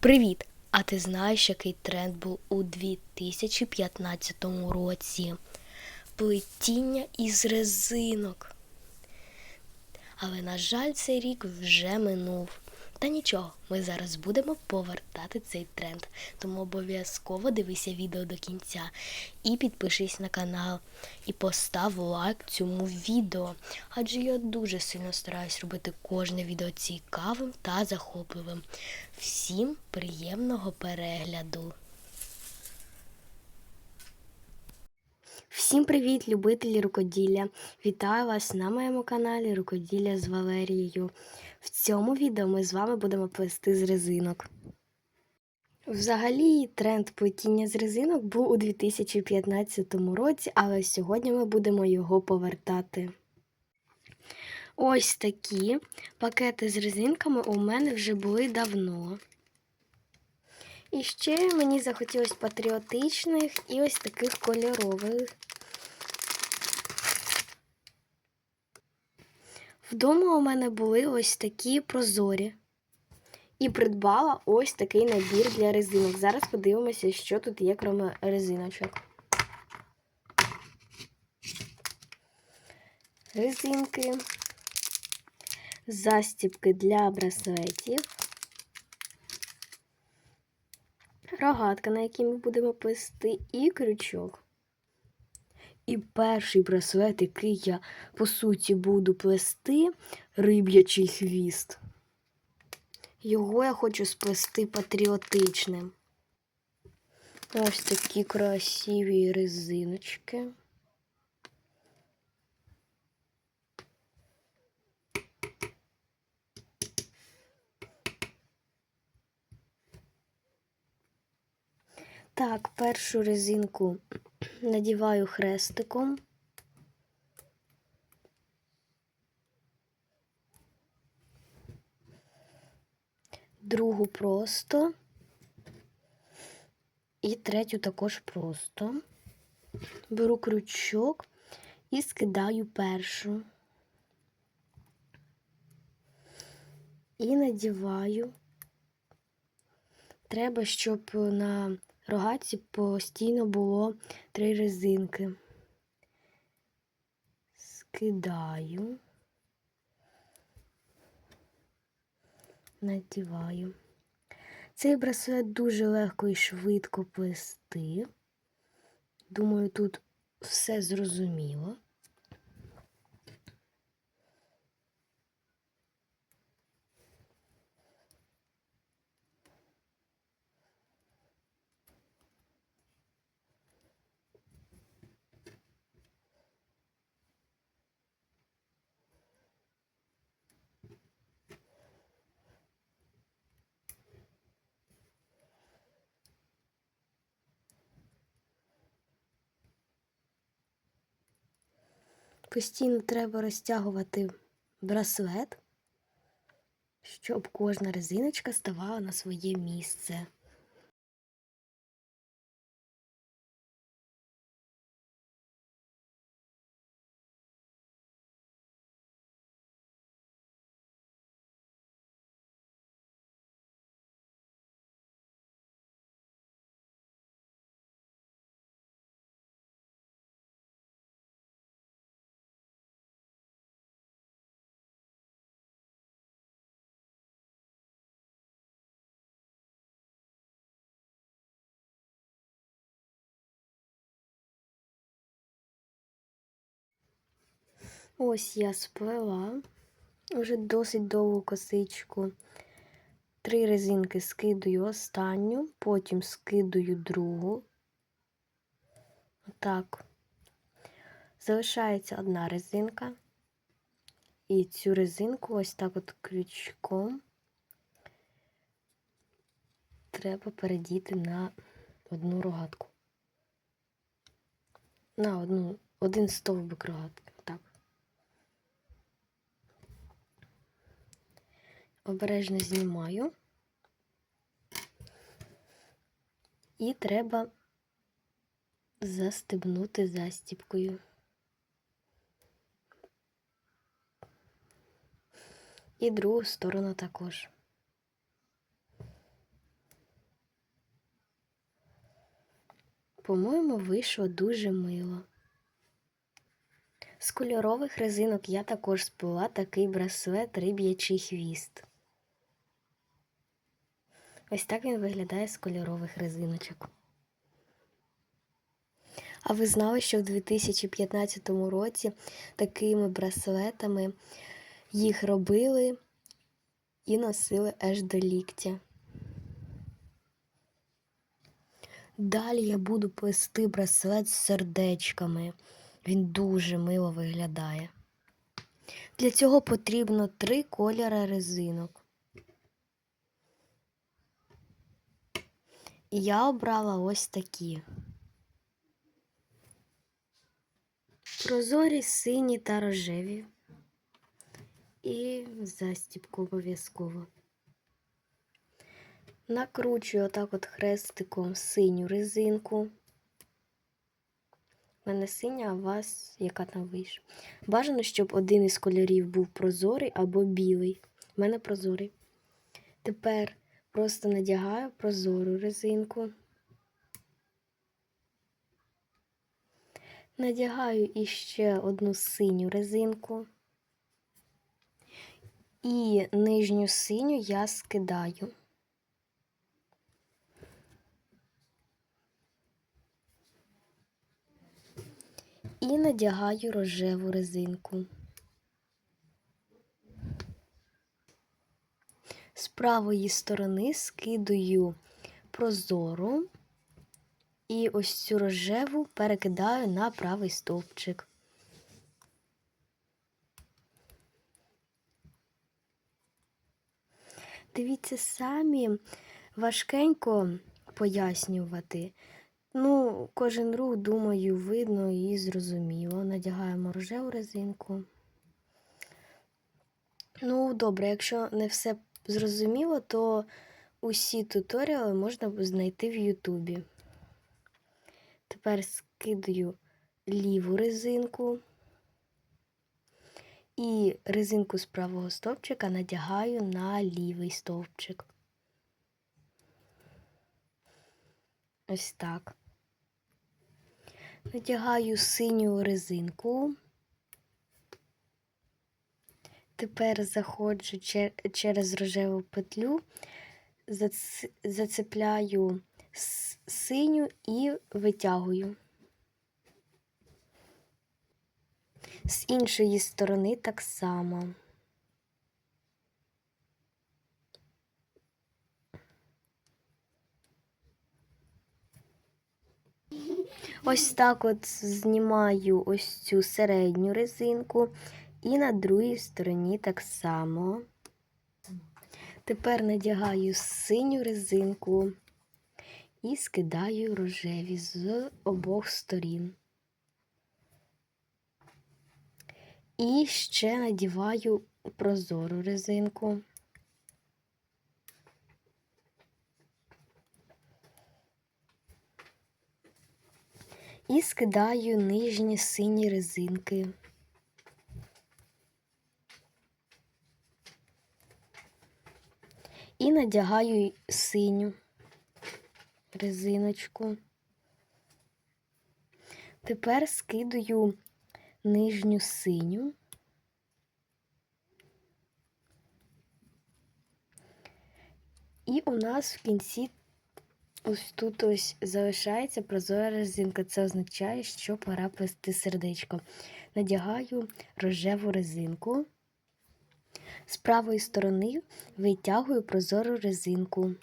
Привіт! А ти знаєш, який тренд був у 2015 році? Плетіння із резинок. Але, на жаль, цей рік вже минув. Та нічого, ми зараз будемо повертати цей тренд. Тому обов'язково дивися відео до кінця і підпишись на канал, і постав лайк цьому відео. Адже я дуже сильно стараюсь робити кожне відео цікавим та захопливим. Всім приємного перегляду! Всім привіт, любителі рукоділля! Вітаю вас на моєму каналі Рукоділля з Валерією. В цьому відео ми з вами будемо плести з резинок. Взагалі, тренд плетіння з резинок був у 2015 році, але сьогодні ми будемо його повертати. Ось такі пакети з резинками у мене вже були давно. І ще мені захотілося патріотичних і ось таких кольорових. Вдома у мене були ось такі прозорі. І придбала ось такий набір для резинок. Зараз подивимося, що тут є, крім резиночок. Резинки, застібки для браслетів, рогатка, на якій ми будемо плести, і крючок. І перший браслет, який я, по суті, буду плести, риб'ячий хвіст. Його я хочу сплести патріотичним. Ось такі красиві резиночки. Так, першу резинку надіваю хрестиком. Другу просто. І третю також просто. Беру крючок і скидаю першу. І надіваю. Треба, щоб на рогаці постійно було три резинки. Скидаю, надіваю. Цей браслет дуже легко і швидко плести. Думаю, тут все зрозуміло. Постійно треба розтягувати браслет, щоб кожна резиночка ставала на своє місце. Ось я сплела вже досить довгу косичку. Три резинки скидаю останню, потім скидаю другу. Отак. Залишається одна резинка. І цю резинку ось так от крючком треба передіти на одну рогатку. На одну, один стовбик рогатки. обережно знімаю. І треба застебнути застібкою. І другу сторону також. По-моєму, вийшло дуже мило. З кольорових резинок я також спила такий браслет риб'ячий хвіст. Ось так він виглядає з кольорових резиночок. А ви знали, що в 2015 році такими браслетами їх робили і носили аж до ліктя. Далі я буду плести браслет з сердечками. Він дуже мило виглядає. Для цього потрібно три кольори резинок. І я обрала ось такі. Прозорі, сині та рожеві. І застібку обов'язково. Накручую отак от хрестиком синю резинку. У мене синя, а у вас яка там вийшла. Бажано, щоб один із кольорів був прозорий або білий. У мене прозорий. Тепер просто надягаю прозору резинку. Надягаю іще одну синю резинку. І нижню синю я скидаю. І надягаю рожеву резинку. З правої сторони скидаю прозору і ось цю рожеву перекидаю на правий стовпчик. Дивіться, самі важкенько пояснювати. Ну, кожен рух, думаю, видно і зрозуміло. Надягаємо рожеву резинку. Ну, добре, якщо не все зрозуміло, то усі туторіали можна знайти в Ютубі. Тепер скидаю ліву резинку і резинку з правого стовпчика надягаю на лівий стовпчик. Ось так. Надягаю синю резинку. Тепер заходжу через рожеву петлю, зацепляю синю і витягую. З іншої сторони так само. Ось так от знімаю ось цю середню резинку і на другій стороні так само. Тепер надягаю синю резинку і скидаю рожеві з обох сторін. І ще надіваю прозору резинку. І скидаю нижні сині резинки. Надягаю синю резиночку. Тепер скидаю нижню синю. І у нас в кінці ось тут ось залишається прозора резинка. Це означає, що пора плести сердечко. Надягаю рожеву резинку. З правої сторони витягую прозору резинку,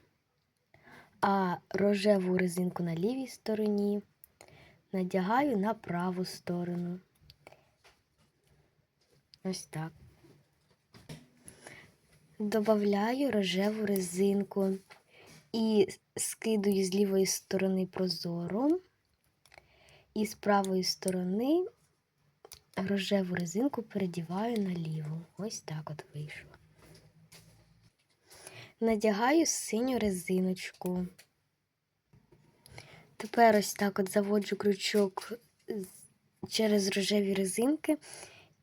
а рожеву резинку на лівій стороні надягаю на праву сторону. Ось так. Добавляю рожеву резинку і скидую з лівої сторони прозору, і з правої сторони рожеву резинку передіваю на ліву. Ось так от вийшло. Надягаю синю резиночку. Тепер ось так от заводжу крючок через рожеві резинки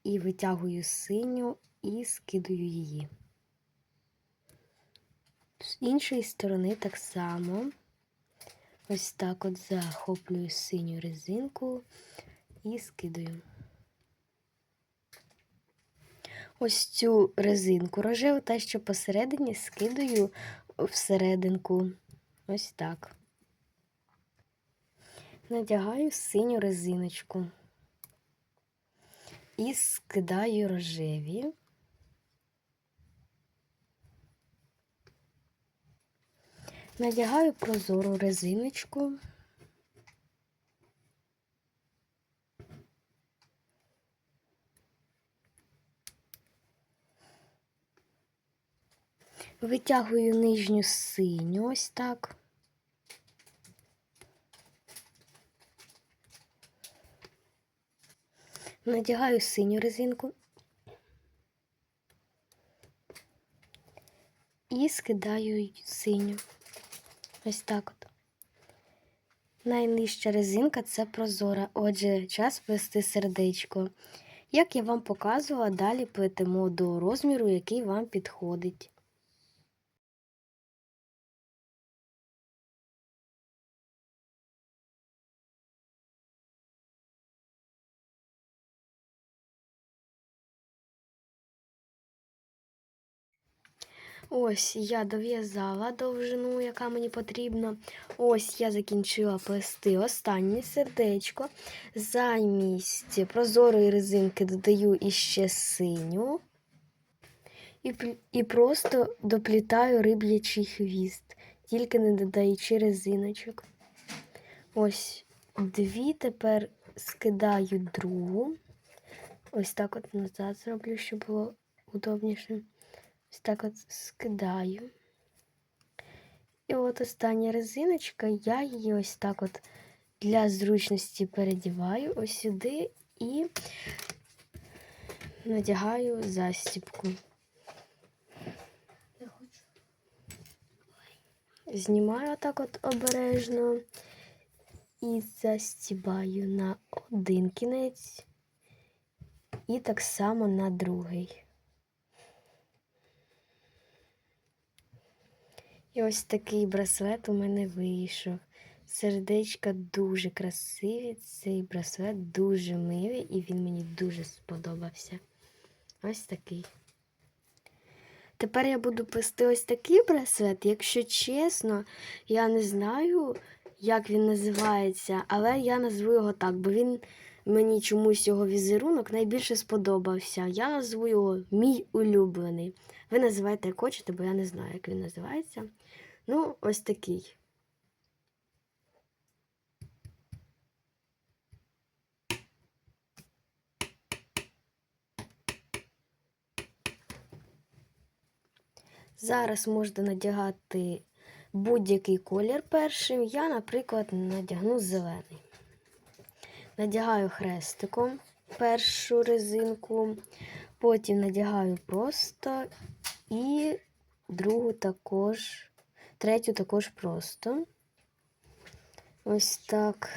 і витягую синю і скидаю її. З іншої сторони так само Ось так от захоплюю синю резинку і скидаю. Ось цю резинку рожеву, та що посередині скидаю всерединку. Ось так. Надягаю синю резиночку і скидаю рожеві. Надягаю прозору резиночку. Витягую нижню синю ось так. Надягаю синю резинку і скидаю синю. Ось так от. Найнижча резинка це прозора, отже, час плести сердечко. Як я вам показувала, далі плетемо до розміру, який вам підходить. Ось я дов'язала довжину, яка мені потрібна. Ось я закінчила плести останнє сердечко. Замість прозорої резинки додаю іще синю і, і просто доплітаю риб'ячий хвіст, тільки не додаючи резиночок. Ось дві тепер скидаю другу. Ось так от назад зроблю, щоб було удобніше. Ось так от скидаю. І от остання резиночка, я її ось так от для зручності передіваю ось сюди і надягаю застіпку. Знімаю так от обережно і застібаю на один кінець, і так само на другий. І ось такий браслет у мене вийшов. Сердечка дуже красиві, цей браслет дуже милий і він мені дуже сподобався. Ось такий. Тепер я буду плести ось такий браслет. Якщо чесно, я не знаю, як він називається, але я назву його так, бо він мені чомусь його візерунок найбільше сподобався. Я назву його мій улюблений. Ви називаєте як хочете, бо я не знаю, як він називається. Ну, ось такий. Зараз можна надягати будь-який колір першим. Я, наприклад, надягну зелений. Надягаю хрестиком першу резинку, потім надягаю просто і другу також, третю також просто. Ось так.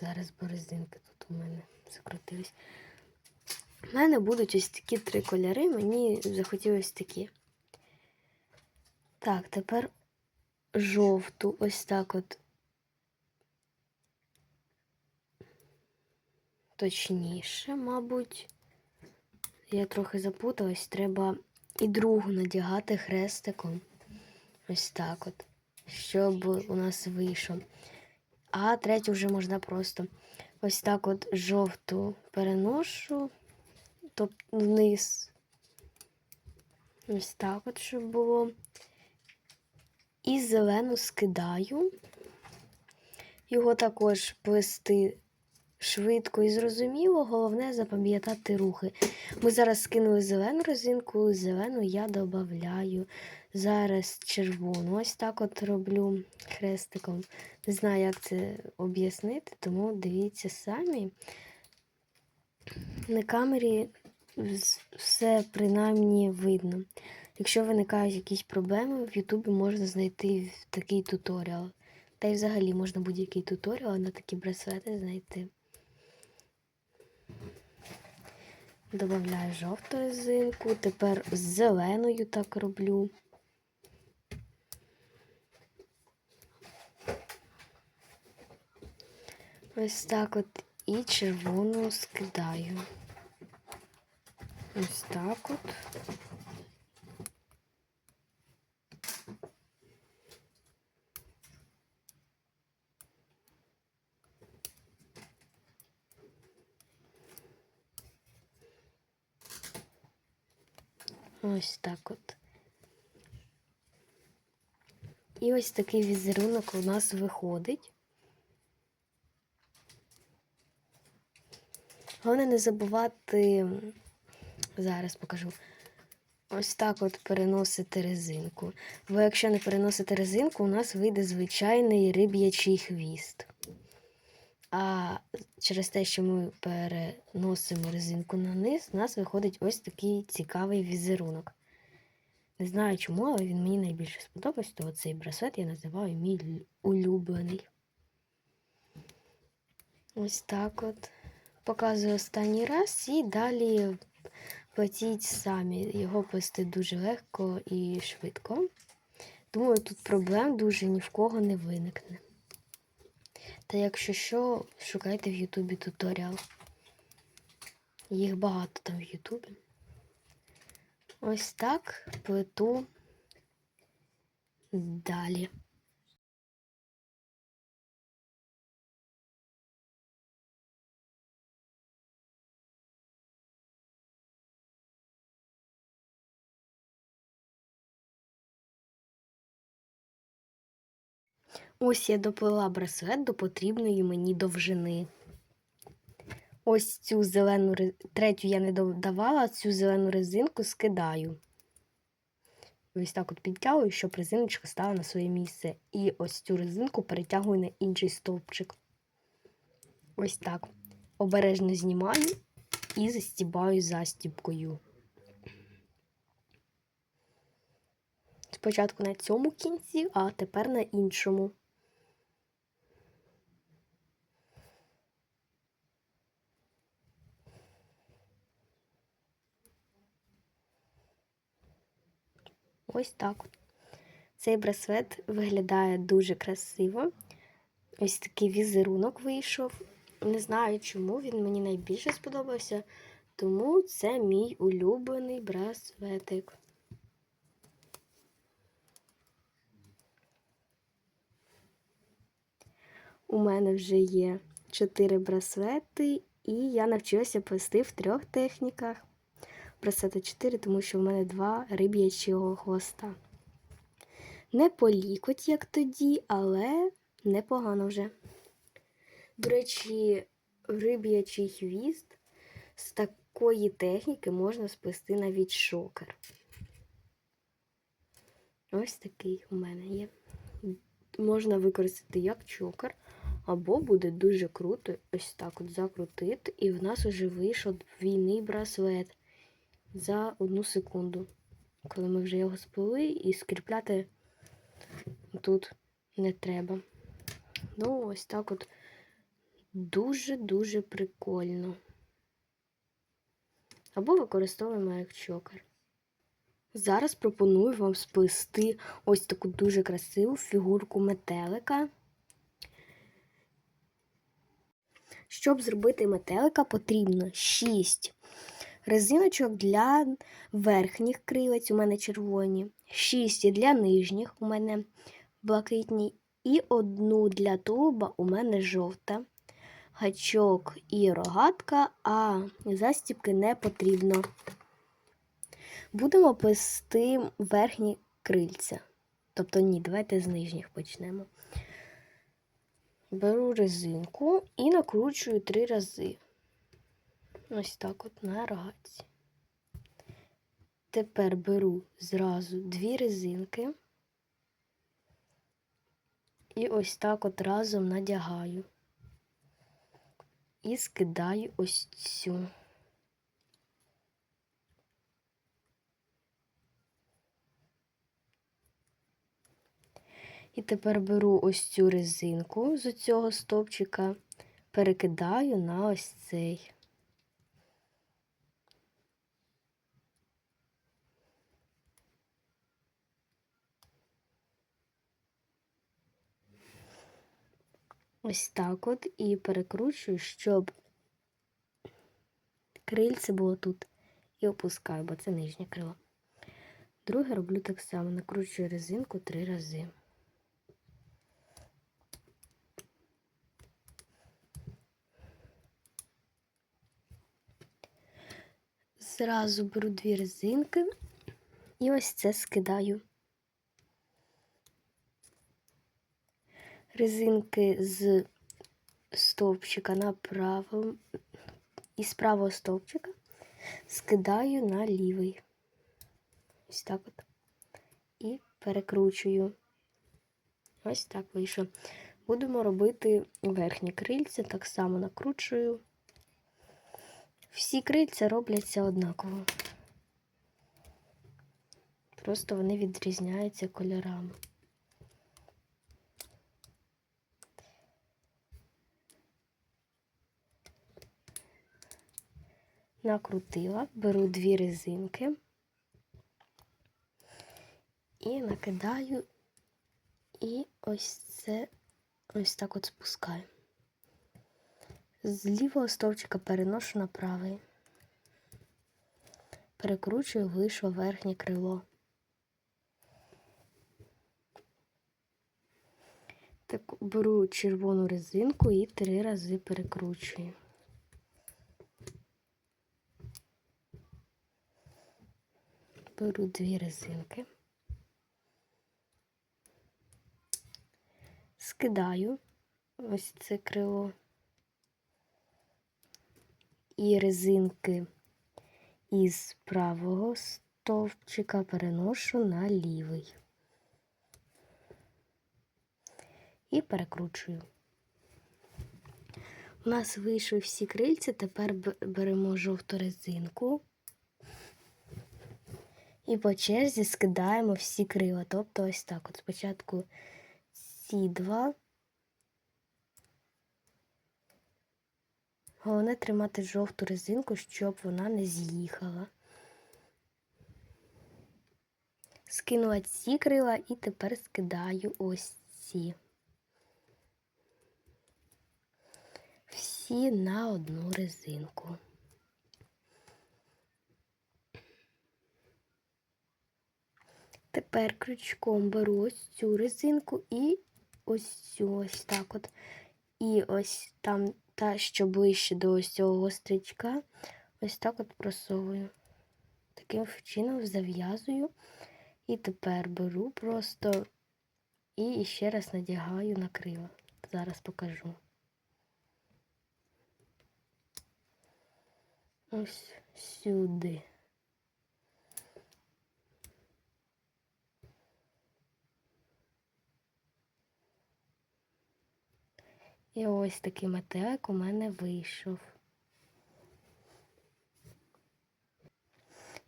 Зараз борозинки тут у мене закрутились. У мене будуть ось такі три кольори, мені захотілося такі. Так, тепер жовту ось так от. Точніше, мабуть. Я трохи запуталась, треба і другу надягати хрестиком. Ось так от, щоб у нас вийшов. А третю вже можна просто ось так от жовту переношу тобто вниз. Ось так от, щоб було. І зелену скидаю. Його також плести швидко і зрозуміло, головне запам'ятати рухи. Ми зараз скинули зелену резинку, зелену я додаю. Зараз червону. Ось так от роблю хрестиком. Не знаю, як це об'яснити, тому дивіться самі. На камері все принаймні видно. Якщо виникають якісь проблеми, в Ютубі можна знайти такий туторіал. Та й взагалі можна будь-який туторіал на такі браслети знайти. Добавляю жовту резинку, тепер з зеленою так роблю. Ось так от і червону скидаю. Ось так от. Ось так от. І ось такий візерунок у нас виходить. Головне не забувати, зараз покажу, ось так от переносити резинку. Бо якщо не переносити резинку, у нас вийде звичайний риб'ячий хвіст. А через те, що ми переносимо резинку на низ, у нас виходить ось такий цікавий візерунок. Не знаю чому, але він мені найбільше сподобався, то цей браслет я називаю мій улюблений. Ось так от. Показую останній раз і далі платіть самі. Його плести дуже легко і швидко. Думаю, тут проблем дуже ні в кого не виникне. Та якщо що, шукайте в Ютубі туторіал. Їх багато там в Ютубі. Ось так плиту далі. Ось я доплела браслет до потрібної мені довжини. Ось цю зелену ре- третю я не додавала, цю зелену резинку скидаю. Ось так от підтягую, щоб резиночка стала на своє місце. І ось цю резинку перетягую на інший стовпчик. Ось так. Обережно знімаю і застібаю застібкою. Спочатку на цьому кінці, а тепер на іншому. Ось так. Цей браслет виглядає дуже красиво. Ось такий візерунок вийшов. Не знаю, чому він мені найбільше сподобався, тому це мій улюблений браслетик. У мене вже є чотири браслети, і я навчилася плести в трьох техніках. Браслети 4, тому що в мене два риб'ячого хвоста. Не по лікоть, як тоді, але непогано вже. До речі, риб'ячий хвіст з такої техніки можна сплести навіть шокер. Ось такий у мене є. Можна використати як чокер, або буде дуже круто ось так от закрутити, і в нас вже вийшов двійний браслет за одну секунду. Коли ми вже його сплели і скріпляти тут не треба. Ну, ось так от дуже-дуже прикольно. Або використовуємо як чокер. Зараз пропоную вам сплести ось таку дуже красиву фігурку метелика. Щоб зробити метелика, потрібно 6 резиночок для верхніх крилець, у мене червоні, 6 для нижніх, у мене блакитні, і одну для тулуба у мене жовта. Гачок і рогатка, а застібки не потрібно. Будемо плести верхні крильця. Тобто ні, давайте з нижніх почнемо. Беру резинку і накручую три рази. Ось так от на рогатці. Тепер беру зразу дві резинки і ось так от разом надягаю. І скидаю ось цю. І тепер беру ось цю резинку з цього стовпчика, перекидаю на ось цей. Ось так от і перекручую, щоб крильце було тут. І опускаю, бо це нижнє крило. Друге роблю так само, накручую резинку три рази. Зразу беру дві резинки і ось це скидаю. Резинки з стовпчика на правому і з правого стовпчика скидаю на лівий. Ось так от. І перекручую. Ось так вийшло. Будемо робити верхні крильця, так само накручую. Всі крильця робляться однаково. Просто вони відрізняються кольорами. Накрутила, беру дві резинки і накидаю, і ось це ось так от спускаю. З лівого стовпчика переношу на правий. Перекручую, вийшло верхнє крило. Так беру червону резинку і три рази перекручую. Беру дві резинки. Скидаю ось це крило і резинки із правого стовпчика переношу на лівий і перекручую. У нас вийшли всі крильці, тепер беремо жовту резинку і по черзі скидаємо всі крила. Тобто ось так. От спочатку ці два. Головне тримати жовту резинку, щоб вона не з'їхала. Скинула ці крила і тепер скидаю ось ці. Всі на одну резинку. Тепер крючком беру ось цю резинку і ось цю ось так от. І ось там та, що ближче до ось цього гострячка, ось так от просовую. Таким чином зав'язую. І тепер беру просто і ще раз надягаю на крила. Зараз покажу. Ось сюди. І ось такий метелик у мене вийшов.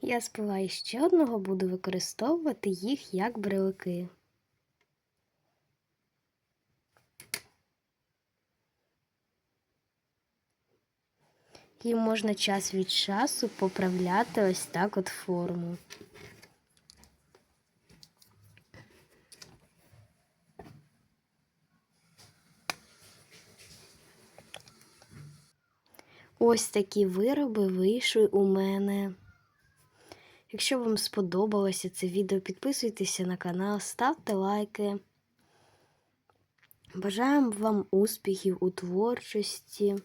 Я спиваю ще одного, буду використовувати їх як брелики. І можна час від часу поправляти ось так от форму. Ось такі вироби вийшли у мене. Якщо вам сподобалося це відео, підписуйтеся на канал, ставте лайки. Бажаємо вам успіхів у творчості.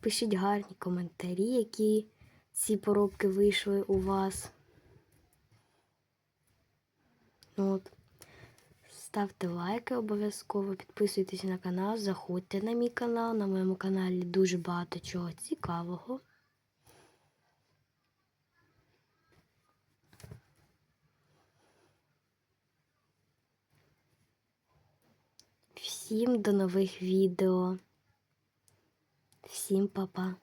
Пишіть гарні коментарі, які ці поробки вийшли у вас. От. Ставте лайки обов'язково, підписуйтесь на канал, заходьте на мій канал. На моєму каналі дуже багато чого цікавого. Всім до нових відео. Всім па-па.